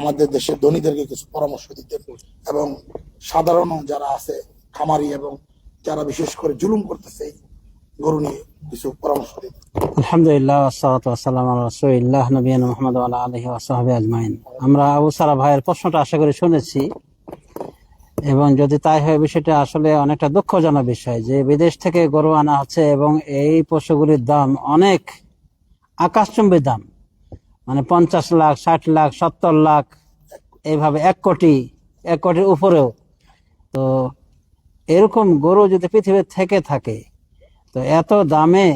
আমাদের দেশের ধনীদেরকে কিছু পরামর্শ দিতেন এবং সাধারণ যারা আছে, খামারি এবং যারা বিশেষ করে জুলুম করতেছে, গরু নিয়ে কিছু পরামর্শ দিতেন আলহামদুলিল্লাহ আলা রাসূলিল্লাহ নবিয়ানা মুহাম্মদ আলিহি আজমাইন। আমরা আবু সারা ভাইয়ের প্রশ্নটা আশা করি শুনেছি। এবং যদি তাই হয়, বিষয়টা আসলে অনেকটা দুঃখজনক বিষয় যে বিদেশ থেকে গরু আনা হচ্ছে এবং এই পশুগুলির দাম অনেক আকাশচুম্বী দাম। মানে পঞ্চাশ লাখ, ষাট লাখ, সত্তর লাখ, এইভাবে এক কোটি, এক কোটির উপরেও। তো এরকম গরু যদি পৃথিবীর থেকে থাকে, তো এত দামে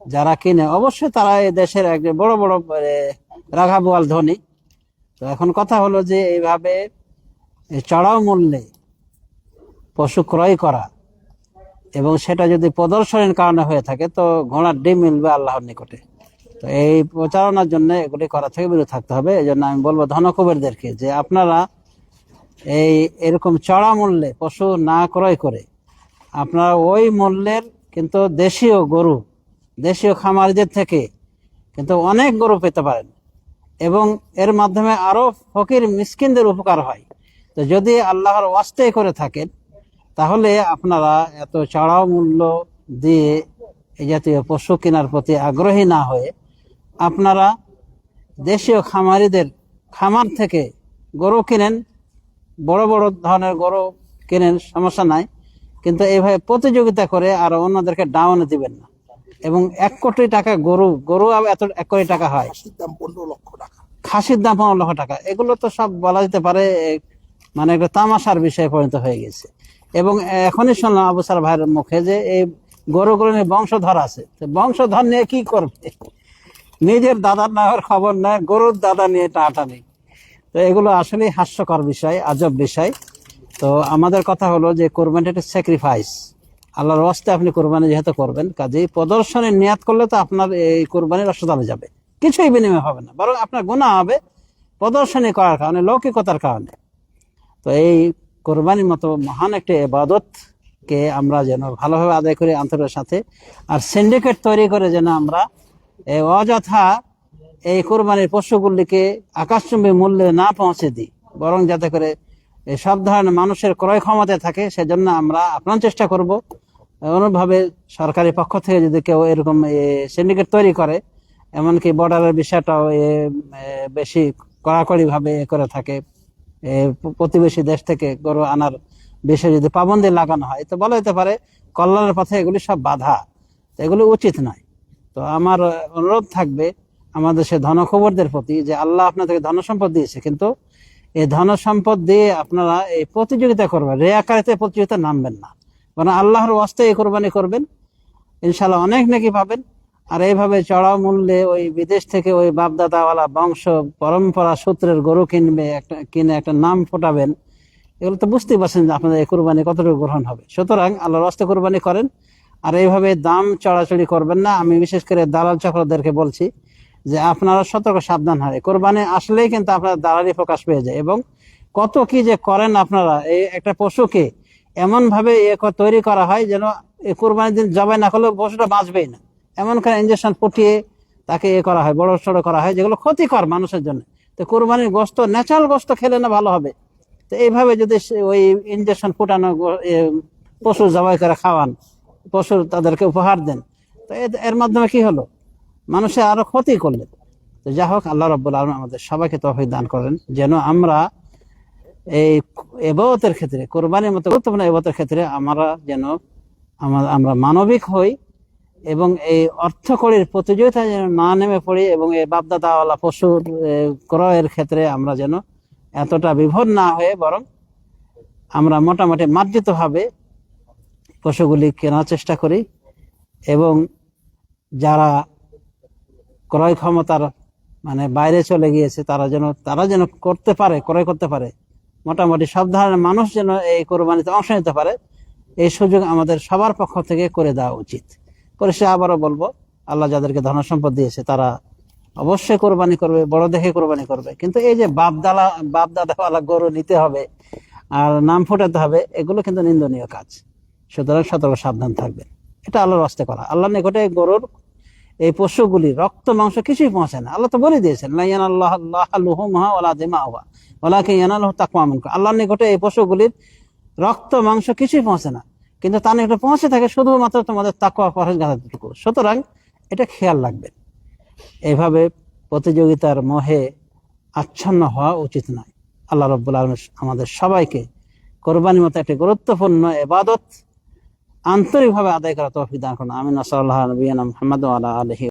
যারা কিনে, অবশ্যই তারা এই দেশের এক বড় বড় রাঘাবোয়াল ধনী। তো এখন কথা হলো যে এইভাবে চড়াও মূল্যে পশু ক্রয় করা এবং সেটা যদি প্রদর্শনের কারণে হয়ে থাকে, তো ঘোড়ার ডিম মিলবে আল্লাহর নিকটে। তো এই প্রচারণার জন্য এগুলি করা থেকে বিরত থাকতে হবে। এই জন্য আমি বলব ধনকুবেরদেরকে যে আপনারা এই এরকম চড়া মূল্যে পশু না ক্রয় করে, আপনারা ওই মূল্যের কিন্তু দেশীয় গরু, দেশীয় খামারিদের থেকে কিন্তু অনেক গরু পেতে পারেন এবং এর মাধ্যমে আরও ফকির মিসকিনদের উপকার হয়। তো যদি আল্লাহর ওয়াস্তে করে থাকেন, তাহলে আপনারা এত চড়াও মূল্য দিয়ে এই জাতীয় পশু কেনার প্রতি আগ্রহী না হয়ে আপনারা দেশীয় খামারিদের খামার থেকে গরু কিনেন বড় বড় ধরনের গরু কেনেন সমস্যা নাই। কিন্তু এইভাবে প্রতিযোগিতা করে আর অন্যদেরকে ডাউনে দিবেন না। এবং এক কোটি টাকা গরু গরু এত এক কোটি টাকা হয়। খাসির দাম পনেরো লক্ষ টাকা। এগুলো তো সব বলা যেতে পারে মানে একটা তামাশার বিষয়ে পরিণত হয়ে গেছে। এবং এখনই শুনলাম আবু সার ভাইয়ের মুখে যে এই গরুগুলো নিয়ে বংশধর আছে। তো বংশধর নিয়ে কি করবে? নিজের দাদার নামের খবর নেয়, গরুর দাদা নিয়ে টাটানি তো এগুলো আসলে হাস্যকর বিষয়, আজব বিষয়। তো আমাদের কথা হলো যে কোরবানিটা একটা স্যাক্রিফাইস আল্লাহর ওয়াস্তে আপনি কোরবানি যেহেতু করবেন, কাজেই প্রদর্শনের নিয়াত করলে তো আপনার এই কোরবানির অসদালে যাবে। কিছুই বিনিময় হবে না, বরং আপনার গুণা হবে প্রদর্শনী করার কারণে, লৌকিকতার কারণে। তো এই কোরবানির মতো মহান একটি এবাদত কে আমরা যেন ভালোভাবে আদায় করি আন্তরের সাথে, আর সিন্ডিকেট তৈরি করে যেন আমরা অযথা এই কোরবানির পশুগুলিকে আকাশচুম্বী মূল্যে না পৌঁছে দিই। বরং যাতে করে সব ধরনের মানুষের ক্রয় ক্ষমতা থাকে সেজন্য আমরা আপ্রাণ চেষ্টা করব। অনুভাবে সরকারি পক্ষ থেকে যদি কেউ এরকম সিন্ডিকেট তৈরি করে এমনকি বর্ডারের বিষয়টাও এ, বেশি কড়াকড়ি ভাবে এ করে থাকে প্রতিবেশী দেশ থেকে গরু আনার বিষয়ে যদি পাবন্দি লাগানো হয় তো বলা যেতে পারে কল্যাণের পথে এগুলি সব বাধা। এগুলি উচিত নয়। তো আমার অনুরোধ থাকবে আমাদের সে ধনখবরদের প্রতি যে আল্লাহ আপনাদেরকে ধন সম্পদ দিয়েছে, কিন্তু এই ধন সম্পদ দিয়ে আপনারা এই প্রতিযোগিতা করবেন। রেয়াকারিতে প্রতিযোগিতা নামবেন না। কারণ আল্লাহর ওয়াস্তে এই কোরবানি করবেন। ইনশাল্লাহ অনেক নাকি পাবেন। আর এইভাবে চড়াও মূল্যে ওই বিদেশ থেকে ওই বাপদাদাওয়ালা বংশ পরম্পরা সূত্রের গরু কিনবে, একটা, কিনে একটা নাম ফোটাবেন, এগুলো তো বুঝতেই পারছেন যে আপনাদের এই কোরবানি কতটুকু গ্রহণ হবে। সুতরাং আল্লাহর ওয়াস্তে কোরবানি করেন। আর এইভাবে দাম চড়াচড়ি করবেন না। আমি বিশেষ করে দালাল চক্রদেরকে বলছি যে আপনারা সতর্ক, সাবধান হয়। কোরবানি আসলেই কিন্তু আপনার দালালি প্রকাশ পেয়ে যায় এবং কত কি যে করেন আপনারা, এই একটা পশুকে এমন ভাবে এ ক- তৈরি করা হয় যেন কোরবানির দিন জবাই না করলে পশুটা বাঁচবেই না। এমন করে ইঞ্জেকশন ফুটিয়ে তাকে এ করা হয় বড় সড়ো করা হয়, যেগুলো ক্ষতিকর মানুষের জন্য। তো কোরবানির গোস্ত ন্যাচারাল গোস্ত খেলে না ভালো হবে। তো এইভাবে যদি ওই ইঞ্জেকশন ফুটানো পশু জবাই করে খাওয়ান পশু তাদেরকে উপহার দেন। তো এর মাধ্যমে কি হলো? মানুষে আরও ক্ষতি করলেন। তো যা হোক, আল্লাহ রব্বুল আলম আমাদের সবাইকে তৌফিক দান করেন। যেন আমরা এই এবতের ক্ষেত্রে, কোরবানির মতো গুরুত্বপূর্ণ এবাদতের ক্ষেত্রে আমরা যেন আমরা আমরা মানবিক হই এবং এই অর্থকড়ির প্রতিযোগিতায় যেন না নেমে পড়ি এবং এই বাপদাদাওয়ালা পশুর ক্রয়ের ক্ষেত্রে আমরা যেন এতটা বিভোর না হয়ে বরং আমরা মোটামুটি মার্জিতভাবে পশুগুলি কেনার চেষ্টা করি এবং যারা ক্রয় ক্ষমতার মানে বাইরে চলে গিয়েছে, তারা যেন তারা যেন করতে পারে, ক্রয় করতে পারে। মোটামুটি সব ধরনের মানুষ যেন এই কোরবানিতে অংশ নিতে পারে, এই সুযোগ আমাদের সবার পক্ষ থেকে করে দেওয়া উচিত। পরিশেষে আবারও বলব, আল্লাহ যাদেরকে ধন সম্পদ দিয়েছে, তারা অবশ্যই কোরবানি করবে, বড় দেখে কোরবানি করবে। কিন্তু এই যে বাপদালা, বাপদাদাওয়ালা গরু নিতে হবে আর নাম ফোটাতে হবে, এগুলো কিন্তু নিন্দনীয় কাজ। সুতরাং সতর্ক, সাবধান থাকবেন। এটা আল্লাহর হস্তে করা। আল্লাহ নিকটে গরুর এই পশুগুলি, রক্ত, মাংস কিছুই পৌঁছে না। আল্লাহ তো বলে দিয়েছেন আল্লাহ নিকটে এই পশুগুলির রক্ত, মাংস কিছুই পৌঁছে না। কিন্তু তার নিকটে পৌঁছে থাকে শুধুমাত্র তোমাদের তাকওয়া পরহেজগারটুকু সুতরাং এটা খেয়াল রাখবেন। এইভাবে প্রতিযোগিতার মোহে আচ্ছন্ন হওয়া উচিত নয়। আল্লাহ রব্বুল আলম আমাদের সবাইকে কোরবানির মতো একটি গুরুত্বপূর্ণ এবাদত আন্তরিকভাবে আদায় করা তৌফিক দান করুন। আমিন। আসাল্লাহ নবীনা মোহাম্মদ আলা আলহি